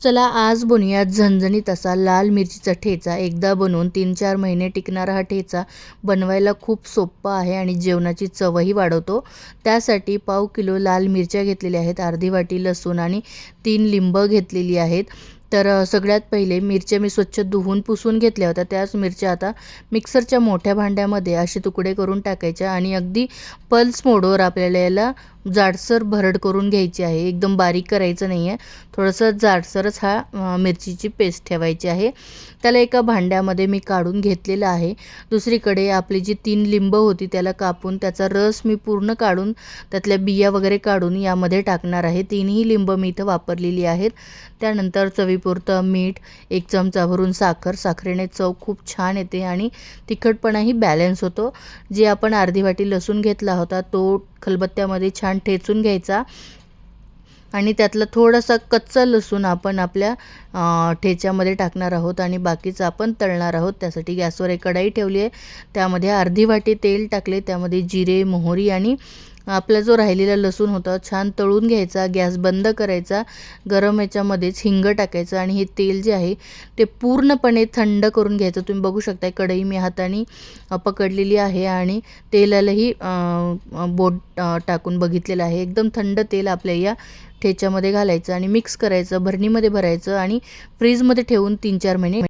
चला आज बनूयात झणझणीत असा लाल मिरचीचा ठेचा. एकदा बनवून तीन चार महिने टिकणारा हा ठेचा बनवायला खूप सोप्पा आहे आणि जेवणाची चवही वाढवतो. त्यासाठी पाव किलो लाल मिरच्या घेतलेल्या आहेत अर्धी वाटी लसूण आणि तीन लिंब घेतलेली आहेत. तर सगळ्यात पहिले मिरच्या मी स्वच्छ धुवून पुसून घेतल्या होत्या. त्याच मिरच्या आता मिक्सरच्या मोठ्या भांड्यामध्ये असे तुकडे करून टाकायच्या आणि अगदी पल्स मोडवर आपल्याला याला जाडसर भरड करून घ्यायची आहे. एकदम बारीक करायचं नाही आहे थोडंसं जाडसरच हा मिरचीची पेस्ट ठेवायची आहे. त्याला एका भांड्यामध्ये मी काढून घेतलेलं आहे. दुसरीकडे आपली जी तीन लिंब होती त्याला कापून त्याचा रस मी पूर्ण काढून त्यातल्या बिया वगैरे काढून यामध्ये टाकणार आहे. तीनही लिंब मी इथं वापरलेली आहेत. त्यानंतर चवी चवीपुरतं मीठ एक चमचा भरून साखर. साखरेने चव खूप छान येते आणि तिखटपणाही बॅलन्स होतो. जे आपण अर्धी वाटी लसूण घेतला होता तो खलबत्त्यामध्ये छान ठेचून घ्यायचा. आणि त्यातला थोडासा कच्चा लसूण आपण आपल्या ठेच्यामध्ये टाकणार आहोत आणि बाकीचं आपण तळणार आहोत. त्यासाठी गॅसवर एक कढाई ठेवली आहे. त्यामध्ये अर्धी वाटी तेल टाकले. त्यामध्ये जिरे मोहरी आणि आपला जो राहिलेला लसूण होता छान तळून घ्यायचा गॅस बंद करायचा गरम याच्यामध्येच हिंग टाकायचं आणि हे तेल जे आहे ते पूर्णपणे थंड करून घ्यायचं. तुम्ही बघू शकता कढई मी हाताने पकडलेली आहे आणि तेलालाही बोट टाकून बघितलेलं आहे. एकदम थंड तेल आपल्या या ठेच्यामध्ये घालायचं आणि मिक्स करायचं भरणीमध्ये भरायचं आणि फ्रीजमध्ये ठेवून तीन चार महिने